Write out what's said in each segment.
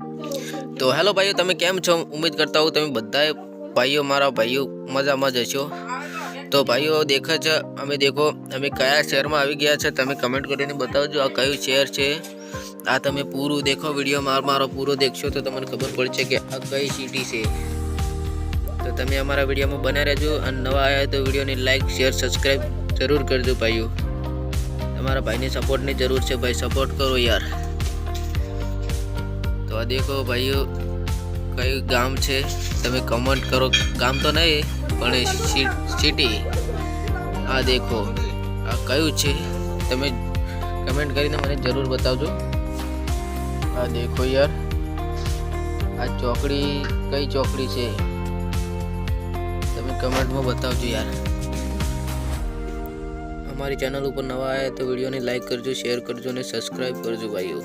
તો હેલો ભાઈઓ, તમે કેમ છો? ઉમેદ કરતા હોઉં, તમે બધાએ ભાઈઓ, મારા ભાઈઓ મજામાં જ હશો. તો ભાઈઓ, દેખે છે, અમે દેખો, અમે કયા શહેરમાં આવી ગયા છે, તમે કમેન્ટ કરીને બતાવજો, આ કયું શહેર છે? આ તમે પૂરું દેખો વીડિયો મારો મારો પૂરો દેખશો, તો તમને ખબર પડશે કે આ કઈ સિટી છે. તો તમે અમારા વિડીયોમાં બને રહેજો, અને નવા આવ્યા તો વિડીયોને લાઈક શેર સબસ્ક્રાઈબ જરૂર કરજો ભાઈઓ. તમારા ભાઈને સપોર્ટની જરૂર છે, ભાઈ સપોર્ટ કરો યાર. તો આ દેખો ભાઈઓ, કયું ગામ છે? તમે કમેન્ટ કરો. ગામ તો નહીં, પણ સિટી આ દેખો, આ કયું છે? તમે કમેન્ટ કરીને મને જરૂર બતાવજો. આ દેખો યાર, આ ચોકડી, કઈ ચોકડી છે? તમે કમેન્ટમાં બતાવજો યાર. અમારી ચેનલ ઉપર નવા આવ્યા તો વિડીયોને લાઈક કરજો શેર કરજો અને સબસ્ક્રાઈબ કરજો ભાઈઓ.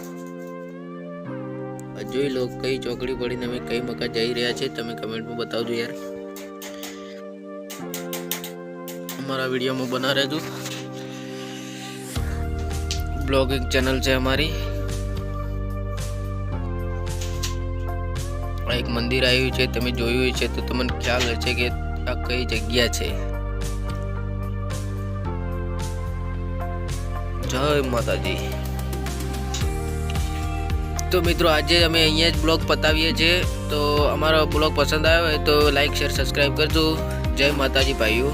જોઈ લો, કઈ ચોકડી પડીને અમે કઈ મકા જઈ રહ્યા છે. તમે કમેન્ટમાં બતાવજો યાર. અમારા વિડીયોમાં બના રહેજો. બ્લોગિંગ ચેનલ છે અમારી. આ એક મંદિર આવ્યું છે, તમે જોયું છે તો તમને ખ્યાલ હશે કે આ કઈ જગ્યા છે. જય માતાજી. તો મિત્રો આજે અમે અહીંયા જ બ્લોગ પતાવીએ છીએ. તો અમારો બ્લોગ પસંદ આવ્યો હોય તો લાઈક, શેર, સબસ્ક્રાઈબ કરજો. જય માતાજી ભાઈઓ.